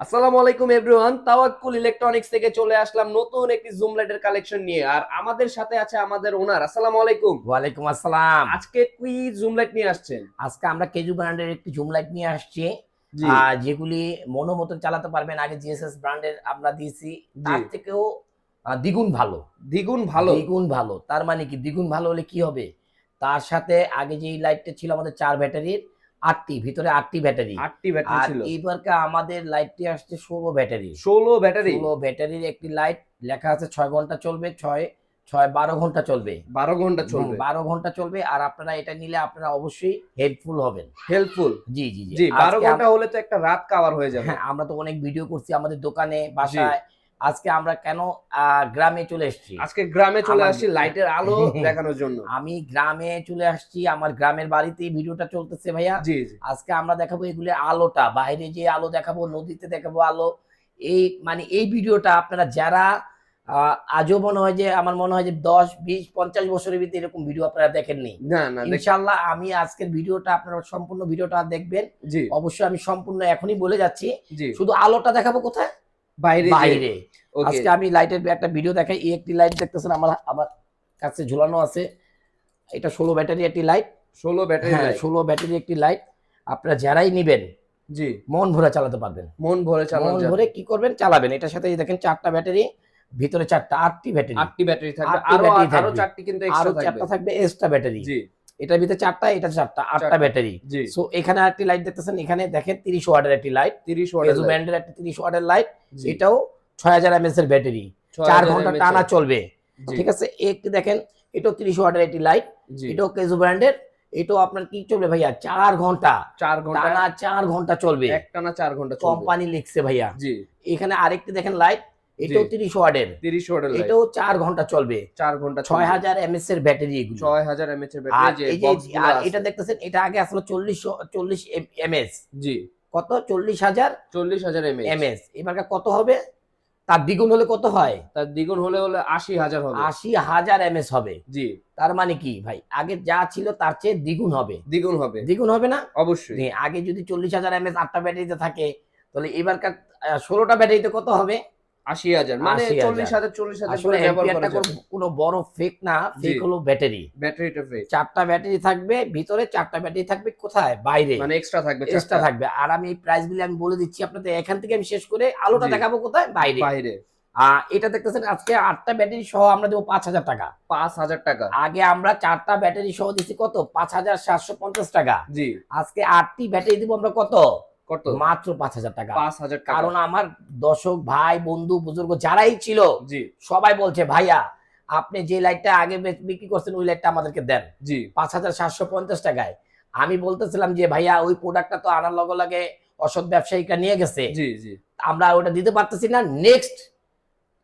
আসসালামু আলাইকুম এভরিওয়ান তাওয়াক্কুল ইলেকট্রনিক্স থেকে চলে আসলাম নতুন একটি জুম লাইটের কালেকশন নিয়ে। আর আমাদের সাথে আছে আমাদের ওনার আসসালামু আলাইকুম। ওয়ালাইকুম আসসালাম। আজকে কি জুম লাইট নিয়ে আসছেন আজকে আমরা কেজু ব্র্যান্ডের একটি জুম লাইট নিয়ে আসছি। আহ, যেগুলি মনো মতন চালাতে পারবেন। আগে জিএসএস ব্র্যান্ডের আমরা দিয়েছি। তার থেকেও দ্বিগুণ ভালো। দ্বিগুণ ভালো। দ্বিগুণ ভালো। তার মানে কি? দ্বিগুণ ভালো হলে কি হবে? তার সাথে আগে যে লাইটটা ছিল আমাদের চার ব্যাটারির আটটি ভিতরে আটটি ব্যাটারি। আটটি ব্যাটারি ছিল। এইবারকে আমাদের লাইটটি আসছে ষোলো ব্যাটারি। ষোলো ব্যাটারি? ষোলো ব্যাটারির একটি লাইট লেখা আছে ছয় ঘণ্টা চলবে ছয় ছয় বারো ঘণ্টা চলবে। বারো ঘণ্টা চলবে। বারো ঘণ্টা চলবে আর আপনারা এটা নিলে আপনারা অবশ্যই হেল্পফুল হবেন। হেল্পফুল? জি জি জি। বারো ঘণ্টা হলে তো একটা রাত কাভার হয়ে যাবে। হ্যাঁ আমরা তো অনেক ভিডিও করছি আমাদের দোকানে বাসায়। আজকে আমরা কেন আহ, গ্রামে চলে এসেছি? আজকে গ্রামে চলে আসছি লাইটের আলো দেখানোর জন্য। আমি গ্রামে চলে আসছি আমার গ্রামের বাড়িতে ভিডিওটা চলতেছে ভাইয়া। আজকে আমরা দেখাবো এগুলি আলোটা বাইরে যে আলো দেখাবো নদীতে দেখাবো আলো। এই মানে এই ভিডিওটা আপনারা যারা আহ, আজও মনে হয় যে আমার মনে হয় যে দশ বিশ পঞ্চাশ বছরের ভিতরে এরকম ভিডিও আপনারা দেখেননি ইনশাল্লাহ আমি আজকের ভিডিওটা আপনারা সম্পূর্ণ ভিডিওটা দেখবেন। অবশ্যই আমি সম্পূর্ণ এখনই বলে যাচ্ছি। শুধু আলোটা দেখাবো কোথায়? বাইরে বাইরে। আজকে আমি লাইটের একটা ভিডিও দেখাই। এই একটি লাইট দেখতেছেন আমার আমার কাছে ঝুলানো আছে। এটা ষোলো ব্যাটারি একটি লাইট। ষোলো ব্যাটারি হ্যাঁ ষোলো ব্যাটারি একটি লাইট। আপনারা যারাই নিবেন জি। মন ভরে চালাতে পারবেন। মন ভরে চালানো মন ভরে কি করবেন? চালাবেন। এটার সাথে এই দেখেন চারটা ব্যাটারি ভিতরে চারটা আটটি ব্যাটারি। আটটি ব্যাটারি থাকবে। আরও আরও চারটি কিন্তু আরও এক্সট্রা থাকবে। চারটা থাকবে এক্সট্রা ব্যাটারি। জি। এটার ভিতরে চারটা এটা চারটা আটটা ব্যাটারি সো এখানে আরেকটি লাইট দেখতেছেন এখানে দেখেন তিরিশ ওয়াটের একটি লাইট 30 এজু ওয়াটের ব্যান্ডের একটা তিরিশ ওয়াটের লাইট এটাও ছয় হাজার এমএস এর ব্যাটারি চার ঘণ্টা টানা চলবে। ঠিক আছে? একটি দেখেন এটাও তিরিশ ওয়াটের একটি লাইট এটাও কেজু ব্র্যান্ডের এটাও আপনার কি চলবে ভাইয়া? চার ঘণ্টা। 4 ঘণ্টা। টানা চার ঘণ্টা চলবে। একটানা 4 ঘণ্টা চলবে। কোম্পানি লিখছে ভাইয়া। জি। এখানে আরেকটি দেখেন লাইট এটাও তিরিশ 30 ওয়াটের লাইট এটাও চার ঘণ্টা চলবে। 4 ঘণ্টা ছয় হাজার এমএস এর ব্যাটারি এগুলো। 6000 এমএএইচ এর ব্যাটারি আর এটা দেখতেছেন এটা আগে আসলে চল্লিশ চল্লিশ এমএস জি। কত? চল্লিশ হাজার 40000 এমএএইচ এমএস এবার কত হবে? তার দ্বিগুণ হলে কত হয়? তার দ্বিগুণ হলে হলে 80000 হবে। আশি হাজার এমএস হবে। জি। তার মানে কি ভাই? আগে যা ছিল তার চেয়ে দ্বিগুণ হবে। দ্বিগুণ হবে। দ্বিগুণ হবে না? অবশ্যই। আগে যদি চল্লিশ হাজার এমএস আটটা ব্যাটারিতে থাকে তাহলে এবারকার ষোলোটা ব্যাটারিতে কত হবে? 80000 মানে 80,000 40000 40000 আসলে করে ব্যবহার অ্যাম্পিয়ারটা করা যাবে। কোনো- বড় ফেক না ফেক। হলো ব্যাটারি ব্যাটারিটা ফ্রি চারটা ব্যাটারি থাকবে ভিতরে চারটা ব্যাটারি থাকবে কোথায়? বাইরে। মানে এক্সট্রা থাকবে এক্সট্রা থাকবে। আর আমি এই প্রাইস গুলি আমি বলে দিচ্ছি আপনাদের এখান থেকে আমি শেষ করে আলোটা দেখাবো কোথায়? বাইরে। বাইরে। এটা দেখতেছেন আজকে আটটা ব্যাটারি সহ আমরা দেবো পাঁচ হাজার টাকা। 5000 টাকা। আগে আমরা চারটা ব্যাটারি সহ দিচ্ছি কত? পাঁচ হাজার সাতশো পঞ্চাশ টাকা। জি। আজকে আটটি ব্যাটারি দিব আমরা কত? কত? মাত্র পাঁচ হাজার টাকা। 5000 টাকা। কারণ আমার দর্শক ভাই বন্ধু বুজুর্গ যারাই ছিল সবাই বলছে ভাইয়া আপনি যে লাইটটা আগে বিক্রি করছেন ওই লাইটটা আমাদেরকে দেন। জি। পাঁচ হাজার সাতশো পঞ্চাশ টাকায়। আমি বলতেছিলাম যে ভাইয়া ওই প্রোডাক্টটা তো আনার লগে লগে অসৎ ব্যবসায়িকরা নিয়ে গেছে। জি জি। আমরা ওটা দিতে পারতেছি না। নেক্সট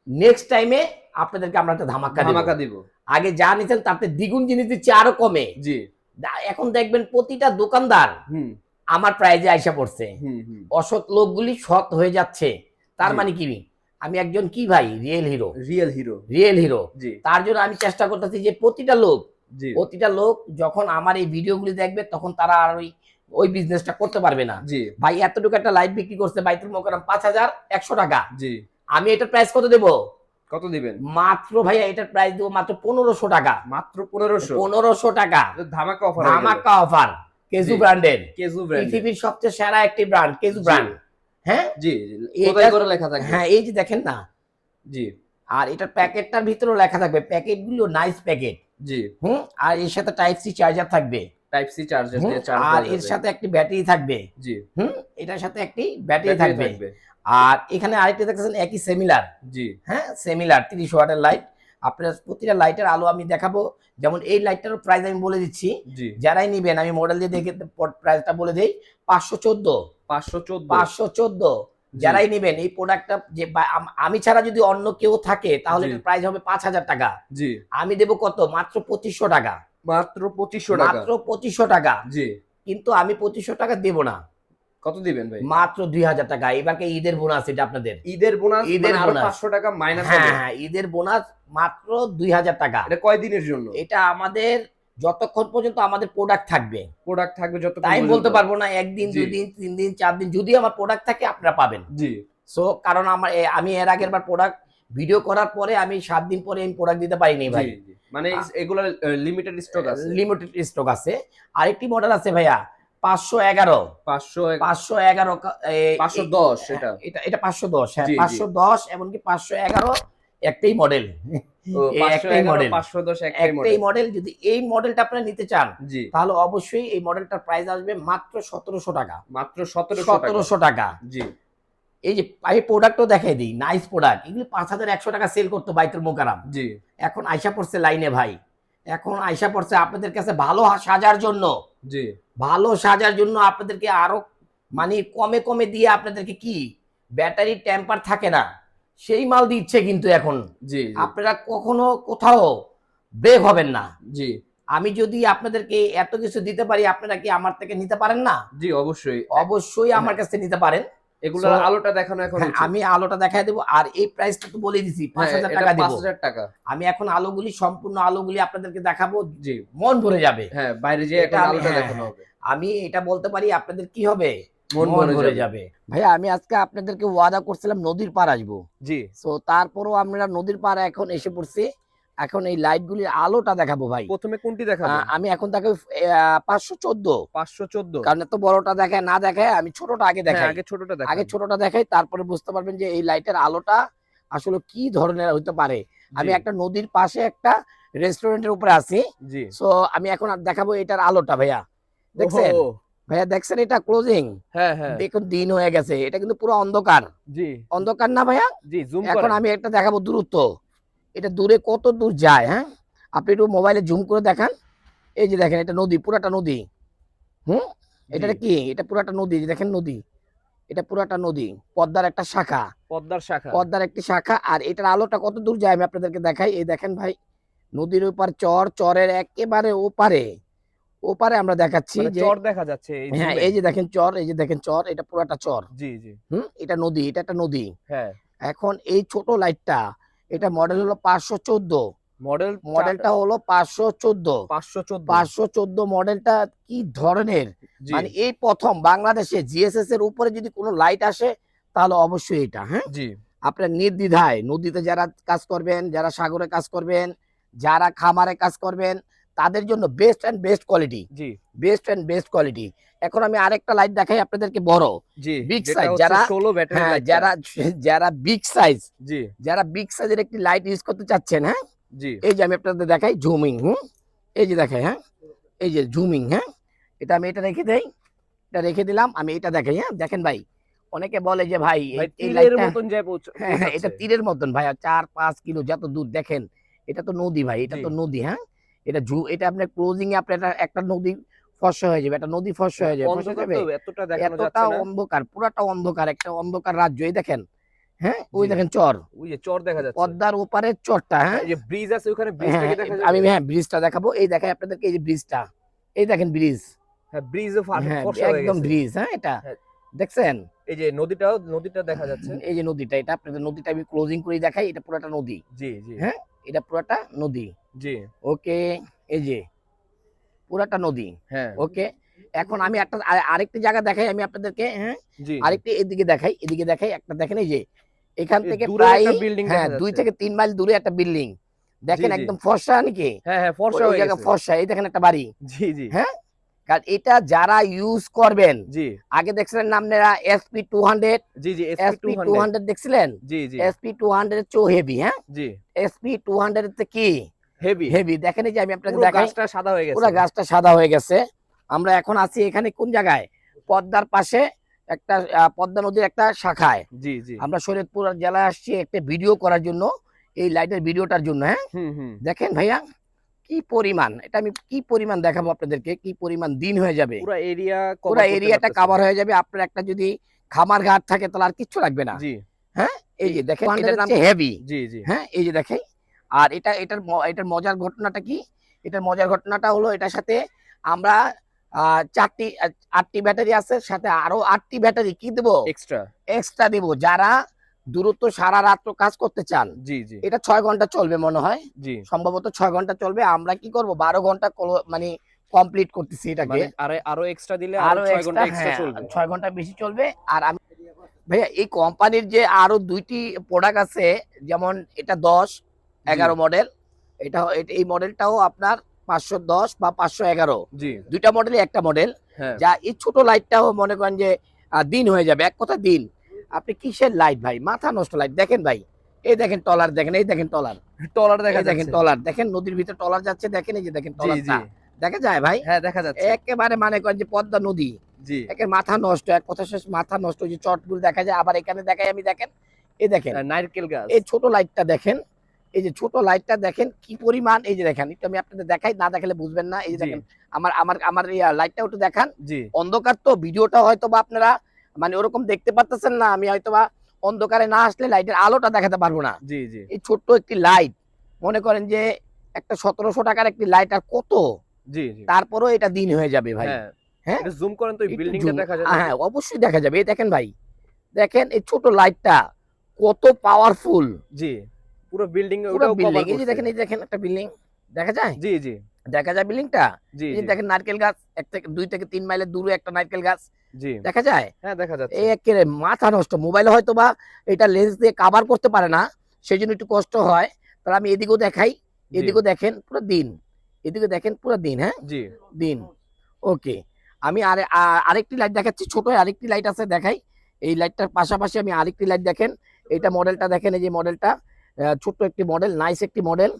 নেক্সট টাইমে আপনাদেরকে আমরা একটা ধামাকা ধামাকা দিব। আগে যা নিতেন তাতে দ্বিগুণ জিনিস দিচ্ছি আরও কমে। জি। এখন দেখবেন প্রতিটা দোকানদার হুম। আমার প্রাইজে আইসা পড়ছে। অসৎ লোকগুলি সৎ হয়ে যাচ্ছে। তার মানে কি? আমি একজন কি ভাই? Real hero. Real hero. Real hero. তার জন্য আমি চেষ্টা করতেছি যে প্রতিটা লোক প্রতিটা লোক যখন আমার এই ভিডিওগুলি দেখবে তখন তারা আর ওই ওই বিজনেসটা করতে পারবে না। ভাই এতটুকু একটা লাইট বিক্রি করছে বাইতুল মোকারম পাঁচ হাজার একশো টাকা। আমি এটার প্রাইস কত দেবো? কত দিবেন? মাত্র ভাইয়া এটার প্রাইস দেবো মাত্র পনেরোশো টাকা। মাত্র 1500 পনেরোশো টাকা। ধামাকা অফার ধামাকা অফার কেজু। ব্র্যান্ডের। কেজু ব্র্যান্ড পৃথিবীর সবচেয়ে সেরা একটি ব্র্যান্ড কেজু ব্র্যান্ড। হ্যাঁ? জি কোথায় করে লেখা থাকবে? হ্যাঁ এই যে দেখেন না। জি। আর এটার প্যাকেটটার ভিতরেও লেখা থাকবে। প্যাকেটগুলো নাইস প্যাকেট জি। হুম? আর এর সাথে টাইপ সি চার্জার থাকবে। টাইপ সি চার্জার দিয়ে চার্জ আর এর সাথে একটি ব্যাটারি থাকবে। জি। হুম? এটার সাথে একটি ব্যাটারি থাকবে। আর এখানে আরেকটি দেখতেছেন একই সেমিলার জি। হ্যাঁ? সেমিলার তিরিশ ওয়াটের লাইট আপনার প্রতিটা লাইটের আলো আমি দেখাবো। যেমন এই লাইটটার প্রাইস আমি বলে দিচ্ছি। যারাই নিবেন আমি মডেল দিয়ে দেখে প্রাইসটা বলে দেই পাঁচশো চোদ্দ। 514 পাঁচশো চোদ্দ। যারাই নিবেন এই প্রোডাক্টটা যে আমি ছাড়া যদি অন্য কেউ থাকে তাহলে। প্রাইস হবে পাঁচ হাজার টাকা। জি। আমি দেবো কত? মাত্র পঁচিশশো টাকা। মাত্র 2500 টাকা। মাত্র পঁচিশশো টাকা। জি। কিন্তু আমি পঁচিশশো টাকা দেবো না। কত দিবেন ভাই? মাত্র দুই হাজার টাকা। এবারকে ঈদের বোনাস এটা আপনাদের? ঈদের বোনাস ঈদের ঈদের। 500 টাকা মাইনাস হ্যাঁ হবে। হ্যাঁ ঈদের বোনাস মাত্র দুই হাজার টাকা। এটা কয় দিনের জন্য? এটা আমাদের যতক্ষণ পর্যন্ত আমাদের প্রোডাক্ট থাকবে। প্রোডাক্ট থাকবে যত আমি বলতে পারব না একদিন। দুই দিন তিন দিন চার দিন যদি আমার প্রোডাক্ট থাকে আপনারা পাবেন। জি। সো কারণ আমার আমি এর আগের বার প্রোডাক্ট ভিডিও করার পরে আমি সাত দিন পরে আমি প্রোডাক্ট দিতে পারিনি ভাই। মানে এগুলো লিমিটেড স্টক আছে। লিমিটেড স্টক আছে। আরেকটি মডেল আছে ভাইয়া। পাঁচশো এগারো। পাঁচশো পাঁচশো এগারো পাঁচশো দশ এটা। এটা এটা পাঁচশো দশ হ্যাঁ। পাঁচশো দশ এমনকি পাঁচশো এগারো একটাই মডেল ও, এই পাঁচশো একটাই মডেল পাঁচশো দশ একটাই একটাই মডেল মডেল যদি এই মডেলটা আপনারা নিতে চান তাহলে অবশ্যই এই মডেলটার প্রাইস আসবে মাত্র সতেরোশো টাকা। মাত্র সতেরোশো সতেরোশো টাকা। জি। এই যে আমি প্রোডাক্টও দেখাই দিই নাইস প্রোডাক্ট এগুলি পাঁচ হাজার একশো টাকা সেল করতো বাইতুল মোকারাম জি। এখন আইসা পড়ছে লাইনে ভাই। এখন আইসা পড়ছে আপনাদের কাছে ভালো সাজার জন্য। জি। ভালো সাজার জন্য আপনাদেরকে আরও মানে কমে কমে দিয়ে আপনাদেরকে কি? ব্যাটারি ট্যাম্পার থাকে না। সেই মাল দিচ্ছে কিন্তু এখন। জি আপনারা কখনো কোথাও ব্রেক হবেন না। জি। আমি যদি আপনাদেরকে এত কিছু দিতে পারি আপনারা কি আমার থেকে নিতে পারেন না? জি অবশ্যই। অবশ্যই আমার কাছে নিতে পারেন। এগুলো আলোটা দেখানো এখন হ্যাঁ। আমি আলোটা দেখাই দেবো আর এই প্রাইসটা তো বলে দিছি পাঁচ হ্যাঁ, হাজার টাকা পাঁচ হাজার টাকা। আমি এখন আলোগুলি সম্পূর্ণ আলোগুলি আপনাদেরকে দেখাবো মন ভরে যাবে। হ্যাঁ বাইরে যে আমি- আলোটা হ্যাঁ, দেখানো হবে। আমি এটা বলতে পারি আপনাদের কি হবে? মন ভরে যাবে। যাবে। ভাইয়া আমি আজকে আপনাদেরকে ওয়াদা করছিলাম নদীর পার আসব। জি। তো তারপরও আমরা নদীর পার এখন এসে পড়ছি। এখন এই লাইটগুলির আলোটা দেখাবো ভাই। প্রথমে কোনটি দেখাবো? আমি এখন তাকে পাঁচশো চোদ্দ। পাঁচশো চোদ্দ। কারণ এত বড়টা দেখায় না দেখায় আমি ছোটটা আগে দেখাই। আগে ছোটটা দেখা আগে ছোটটা দেখাই তারপরে বুঝতে পারবেন যে এই লাইটের আলোটা আসলে কি ধরনের হইতে পারে। আমি একটা নদীর পাশে একটা রেস্টুরেন্টের উপরে আছি। সো আমি এখন দেখাবো এটার আলোটা ভাইয়া। দেখছেন? ভাইয়া দেখছেন এটা ক্লোজিং হ্যাঁ হ্যাঁ। দেখুন দিন হয়ে গেছে। এটা কিন্তু পুরো অন্ধকার। জি। অন্ধকার না ভাইয়া? জি জুম এখন আমি একটা দেখাবো দূরত্ব। এটা দূরে কত দূর যায় হ্যাঁ? আপনি একটু মোবাইলে জুম করে দেখান। এই যে দেখেন এটা নদী পুরাটা নদী। হুম? এটা কি? এটা পুরাটা নদী দেখেন নদী। এটা পুরাটা নদী পদ্মার একটা শাখা। পদ্মার শাখা। পদ্মার একটি শাখা আর এটার আলোটা কত দূর যায় আমি আপনাদেরকে দেখাই। এই দেখেন ভাই নদীর ওপার চর চরের একেবারে ওপারে। ওপারে আমরা দেখাচ্ছি মানে চর দেখা যাচ্ছে হ্যাঁ এই যে দেখেন চর এই যে দেখেন চর এটা পুরাটা চর। জি জি। হুম? এটা নদী এটা একটা নদী। হ্যাঁ। এখন এই ছোট লাইটটা এটা মডেল হলো পাঁচশো চোদ্দ। মডেল মডেলটা হলো পাঁচশো চোদ্দ। পাঁচশো চোদ্দ। পাঁচশো চোদ্দ মডেলটা কি ধরনের? মানে এই প্রথম বাংলাদেশে জিএসএস এর উপরে যদি কোনো লাইট আসে তাহলে অবশ্যই এটা হ্যাঁ? জি। আপনার নির্দ্বিধায় নদীতে যারা কাজ করবেন যারা সাগরে কাজ করবেন যারা খামারে কাজ করবেন তাদের জন্য বেস্ট অ্যান্ড বেস্ট কোয়ালিটি জি। বেস্ট অ্যান্ড বেস্ট কোয়ালিটি এখন আমি আরেকটা লাইট দেখাই আপনাদেরকে বড়। জি size, হচ্ছে যারা- 16 ব্যাটারি যারা যারা বিগ সাইজ জি। যারা বিগ সাইজের একটি লাইট ইউজ করতে চাচ্ছেন হ্যাঁ? জি। এই যে আমি আপনাদের দেখাই জুমিং হুম? এই যে দেখাই হ্যাঁ? এই যে জুমিং হ্যাঁ? এটা আমি এটা রেখে দেই। এটা রেখে দিলাম আমি এটা দেখাই হ্যাঁ? দেখেন ভাই অনেকে বলে যে ভাই এই- লাইটটা মতন যায় পৌঁছ- হ্যাঁ হ্যাঁ, এটা তীরের মতন ভাই চার পাঁচ কিলো যত দূর দেখেন এটা তো নদী ভাই এটা তো নদী হ্যাঁ? এটা ঝু এটা আপনার ক্লোজিং এ আপনার একটা- একটা নদী ফর্সা হয়ে যাবে একটা নদী ফর্সা হয়ে যাবে অন্ধকার যাবে এতটা দেখানো যাচ্ছে অন্ধকার পুরাটা অন্ধকার একটা অন্ধকার রাজ্য এই দেখেন হ্যাঁ ওই দেখেন চর। ওই যে চর দেখা যাচ্ছে। পদ্মার ওপারে চরটা হ্যাঁ। যে ব্রিজ আছে ওখানে হ্যাঁ, ব্রিজটাকে দেখা যাবে আমি হ্যাঁ ব্রিজটা দেখাবো। এই দেখাই আপনাদেরকে এই যে ব্রিজটা এই দেখেন ব্রিজ হ্যাঁ ব্রিজ হ্যাঁ হয়ে একদম ব্রিজ হ্যাঁ এটা। হ্যাঁ। দেখছেন? এই যে নদীটাও নদীটা দেখা যাচ্ছে। এই যে নদীটা এটা আপনাদের নদীটা আমি ক্লোজিং করে দেখাই এটা পুরাটা নদী। জি জি। হ্যাঁ। এটা পুরাটা নদী। জি। ওকে এই যে পুরাটা নদী। হ্যাঁ। ওকে এখন আমি একটা আরেকটি জায়গা দেখাই আমি আপনাদেরকে হ্যাঁ? আরেকটি এদিকে দেখাই এদিকে দেখাই একটা দেখেন এই যে এখান থেকে প্রায় বিল্ডিং হ্যাঁ দুই থেকে তিন মাইল দূরে একটা বিল্ডিং দেখেন। একদম ফর্সা নাকি? হ্যাঁ হ্যাঁ ফর্সা ফর্সা এই দেখেন একটা বাড়ি। জি জি। হ্যাঁ? কারণ এটা যারা ইউজ করবেন জি। আগে দেখছিলেন নামনেরা এসপি টু হান্ড্রেড জি জি এসপি টু হান্ড্রেড দেখছিলেন? জি জি। এসপি টু হান্ড্রেড চো হেভি হ্যাঁ? জি। এসপি টু হান্ড্রেড কি? হেভি হেভি দেখেন যে আমি আপনাকে দেখাই গাছটা সাদা হয়ে গেছে। পুরো গাছটা সাদা হয়ে গেছে। আমরা এখন আছি এখানে কোন জায়গায়? পদ্মার পাশে একটা পদ্মা নদীর একটা শাখায়। জি জি। আমরা শরীয়তপুর জেলায় আসছি একটা ভিডিও করার জন্য এই লাইটের ভিডিওটার জন্য হ্যাঁ? দেখেন ভাইয়া? কি পরিমাণ? এটা আমি কি পরিমাণ দেখাবো আপনাদেরকে? কি পরিমাণ দিন হয়ে যাবে? পুরো এরিয়া পুরো এরিয়াটা কাভার হয়ে যাবে। আপনার একটা যদি খামার ঘাট থাকে তাহলে আর কিচ্ছু লাগবে না। জি। হ্যাঁ? এই যে দেখেন এটার নাম হেভি জি জি। হ্যাঁ? এই যে দেখেন আর এটা এটার এটার মজার ঘটনাটা কি? এটার মজার ঘটনাটা হলো এটার সাথে আমরা আহ, চারটি আটটি ব্যাটারি আছে সাথে আরও আটটি ব্যাটারি কি দেবো? এক্সট্রা এক্সট্রা দেবো। যারা দূরত্ব সারা রাত্র কাজ করতে চান। জি জি। এটা ছয় ঘণ্টা চলবে মনে হয়। জি। সম্ভবত ছয় ঘণ্টা চলবে। আমরা কি করব? বারো ঘণ্টা মানে কমপ্লিট করতেছি এটাকে। মানে আরে আরও এক্সট্রা দিলে আরও 6 ঘণ্টা এক্সট্রা হ্যাঁ, চলবে। ছয় ঘণ্টা বেশি চলবে। আর আমি ভাইয়া এই কোম্পানির যে আরও দুইটি প্রোডাক্ট আছে যেমন এটা দশ এগারো মডেল এটা এটা- এই মডেলটাও আপনার পাঁচশো দশ বা পাঁচশো এগারো। দুইটা মডেলই একটা মডেল হ্যাঁ। যা এই ছোট লাইটটাও মনে করেন যে দিন হয়ে যাবে। এক কথা দিন। আপনি কিসের লাইট ভাই? মাথা নষ্ট লাইট দেখেন ভাই এই দেখেন টলার দেখেন এই দেখেন টলার টলার দেখা দেখেন টলার দেখেন নদীর ভিতরে টলার যাচ্ছে দেখেন এই যে দেখেন দেখা যায় ভাই? হ্যাঁ দেখা যাচ্ছে। একেবারে মানে করেন যে পদ্মা নদী। একের মাথা নষ্ট এক কথা শেষ মাথা নষ্ট যে চটগুলো দেখা যায় আবার এখানে দেখাই আমি দেখেন। এই দেখেন নারকেল গাছ। এই ছোট লাইটটা দেখেন এই যে ছোট লাইটটা দেখেন কি পরিমাণ এই যে দেখেন একটু আমি আপনাদের দেখাই না দেখালে বুঝবেন না। এই যে দেখেন আমার আমার আমার লাইটটা একটু দেখান। অন্ধকার তো ভিডিওটা হয়তো বা আপনারা মানে ওরকম দেখতে পারতেছেন না আমি হয়তো বা অন্ধকারে না আসলে লাইটের আলোটা দেখাতে পারব না। জি জি। এই ছোট্ট একটি লাইট মনে করেন যে একটা সতেরোশো টাকার একটি লাইট আর কত? জি তারপরও এটা দিন হয়ে যাবে ভাই। হ্যাঁ। হ্যাঁ? জুম করেন তো বিল্ডিংটা দেখা যায় হ্যাঁ অবশ্যই দেখা যাবে। এই দেখেন ভাই দেখেন এই ছোট লাইটটা কত পাওয়ারফুল জি পুরো বিল্ডিং পুরো বিল্ডিং এই যে দেখেন এই দেখেন একটা বিল্ডিং দেখা যায়? জি জি। দেখা যায় বিল্ডিংটা জি যে দেখেন নারকেল গাছ এক থেকে দুই থেকে তিন মাইলের দূরে একটা নারকেল গাছ। দেখা যায়? হ্যাঁ দেখা যাচ্ছে। একেবারে মাথা নষ্ট। মোবাইলে হয়তো বা এটা লেন্স দিয়ে কাভার করতে পারে না সেই জন্য একটু কষ্ট হয়। তাহলে আমি এদিকেও দেখাই এদিকেও দেখেন পুরো দিন। এদিকে দেখেন পুরো দিন হ্যাঁ? জি। দিন। ওকে আমি আরে আরেকটি লাইট দেখাচ্ছি ছোট আরেকটি লাইট আছে দেখাই। এই লাইটটার পাশাপাশি আমি আরেকটি লাইট দেখেন। এইটা মডেলটা দেখেন এই যে মডেলটা ছোট্ট একটি মডেল নাইস একটি মডেল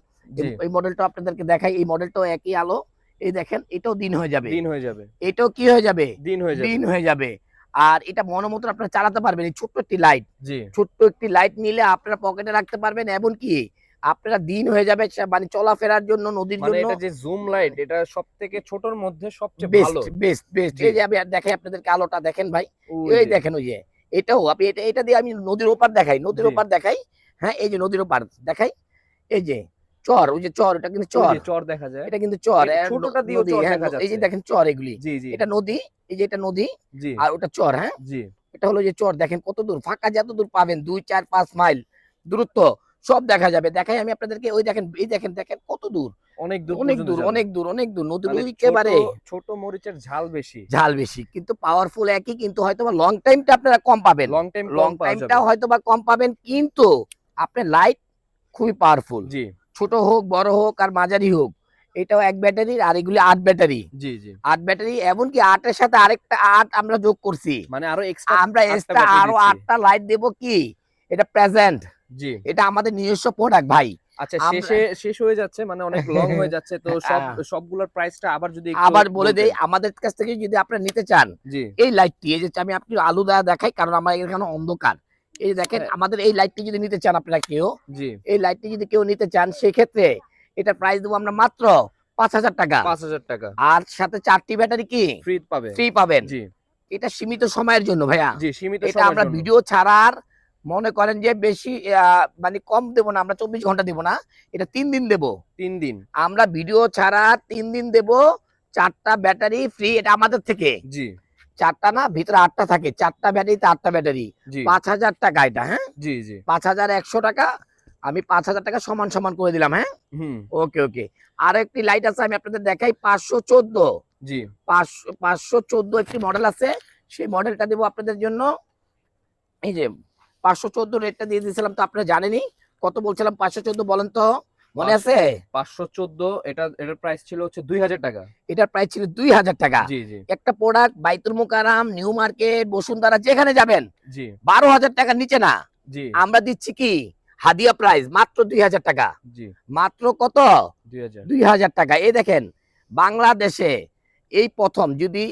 এই মডেলটা আপনাদেরকে দেখাই এই মডেলটাও একই আলো। এই দেখেন এটাও দিন হয়ে যাবে। দিন হয়ে যাবে। এটাও কি হয়ে যাবে? দিন হয়ে যাবে। দিন হয়ে যাবে। আর এটা মনোমতো আপনারা চালাতে পারবেন এই ছোট্ট একটি লাইট জি। ছোট্ট একটি লাইট নিলে আপনারা পকেটে রাখতে পারবেন এমন কি আপনারা দিন হয়ে যাবে মানে চলাফেরার জন্য নদীর মানে জন্য। এটা যে জুম লাইট এটা সব থেকে ছোটর মধ্যে সবচেয়ে ভালো। বেস্ট বেস্ট এই যে আমি দেখাই আপনাদেরকে আলোটা দেখেন ভাই। এই দেখেন ওই যে এটাও আপনি এটা এটা দিয়ে আমি নদীর ওপার দেখাই নদীর। ওপার দেখাই। হ্যাঁ এই যে নদীর ওপার দেখাই। এই যে চর ওই যে চর এটা কিন্তু চর। চর দেখা যায়। এটা কিন্তু চর ছোটটা দিয়েও চর হ্যাঁ, দেখা এই যে দেখেন চর এগুলি। এটা নদী এই যে এটা নদী আর ওটা চর হ্যাঁ? জি। এটা হলো যে চর দেখেন কত দূর ফাঁকা যত দূর পাবেন দুই চার পাঁচ মাইল দূরত্ব সব দেখা যাবে। দেখাই আমি আপনাদেরকে ওই দেখেন এই দেখেন দেখেন কত দূর। অনেক দূর অনেক দূর অনেক দূর অনেক দূর নদীর মানে একেবারে ছোট- মরিচের ঝাল বেশি। ঝাল বেশি কিন্তু পাওয়ারফুল একই কিন্তু হয়তো বা লং টাইমটা আপনারা কম পাবেন। লং টাইম লং টাইমটাও হয়তো বা কম পাবেন কিন্তু আপনার লাইট খুবই পাওয়ারফুল জি। ছোট হোক বড় হোক আর মাঝারি হোক এটাও এক ব্যাটারির আর এগুলি আট ব্যাটারি। জি জি। আট ব্যাটারি এমনকি আটের সাথে আরেকটা আট আমরা যোগ করছি। মানে আরও এক্সট্রা আমরা এক্সট্রা আরও আটটা লাইট দেব কি? এটা প্রেজেন্ট জি। এটা আমাদের নিজস্ব প্রোডাক্ট ভাই। আচ্ছা শেষে শেষ হয়ে যাচ্ছে মানে অনেক লং হয়ে যাচ্ছে তো সব হ্যাঁ। সবগুলোর প্রাইসটা আবার যদি আবার বলে। দেই আমাদের কাছ থেকে যদি আপনারা নিতে চান এই লাইটটি এই যে আমি আপনি আলু দেখাই কারণ আমার এখানে অন্ধকার। এই দেখেন হ্যাঁ। আমাদের এই লাইটটি যদি নিতে চান আপনারা কেউ এই লাইটটি যদি কেউ নিতে চান সেক্ষেত্রে এটা প্রাইস দেবো আমরা মাত্র পাঁচ হাজার টাকা। পাঁচ হাজার টাকা। আর সাথে চারটি ব্যাটারি কি? ফ্রি পাবে ফ্রি পাবেন। এটা সীমিত সময়ের জন্য ভাইয়া। সীমিত এটা আমরা ভিডিও ছাড়ার মনে করেন যে বেশি মানে কম দেবো না আমরা চব্বিশ ঘণ্টা দেবো না এটা তিন দিন দেবো। তিন দিন। আমরা ভিডিও ছাড়া তিন দিন দেবো চারটা ব্যাটারি ফ্রি এটা আমাদের থেকে। জি। চারটা না? ভিতরে আটটা থাকে। চারটা ব্যাটারিতে আটটা ব্যাটারি পাঁচ হাজার টাকা এটা হ্যাঁ? জি জি। পাঁচ হাজার একশো টাকা। আমি পাঁচ হাজার টাকা সমান সমান করে দিলাম হ্যাঁ? ওকে ওকে। আর একটি লাইট আছে আমি আপনাদের দেখাই। পাঁচশো চোদ্দ। জি। পাঁচশো পাঁচশো চোদ্দ একটি মডেল আছে। সেই মডেলটা দেবো আপনাদের জন্য। এই যে পাঁচশো চোদ্দ রেটটা দিয়ে দিয়েছিলাম তো আপনারা জানেনই। কত বলছিলাম? পাঁচশো চোদ্দ বলেন তো। মনে আছে? পাঁচশো চোদ্দ এটা এটার প্রাইস ছিল হচ্ছে দুই হাজার টাকা। এটার প্রাইস ছিল দুই হাজার টাকা। জি জি। একটা প্রোডাক্ট বাইতুল মুকারাম নিউ মার্কেট বসুন্ধরা যেখানে যাবেন জি। বারো হাজার টাকার নিচে না। জি। আমরা দিচ্ছি কি? হাদিয়া প্রাইস মাত্র দুই হাজার টাকা। জি। মাত্র কত? দুই হাজার। টাকা। এই দেখেন বাংলাদেশে এই প্রথম যদি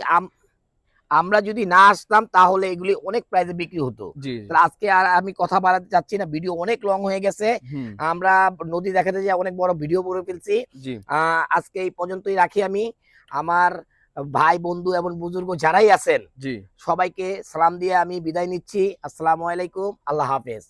আমরা যদি না আসতাম তাহলে এগুলি অনেক প্রাইজে বিক্রি হতো। আজকে আর আমি কথা বাড়াতে চাচ্ছি না ভিডিও অনেক লং হয়ে গেছে। আমরা নদী দেখাতে যে অনেক বড় ভিডিও করে ফেলছি। আহ, আজকে এই পর্যন্তই রাখি আমি। আমার ভাই বন্ধু এবং বুজুর্গ যারাই আছেন সবাইকে সালাম দিয়ে আমি বিদায় নিচ্ছি। আসসালামু আলাইকুম। আল্লাহ হাফেজ।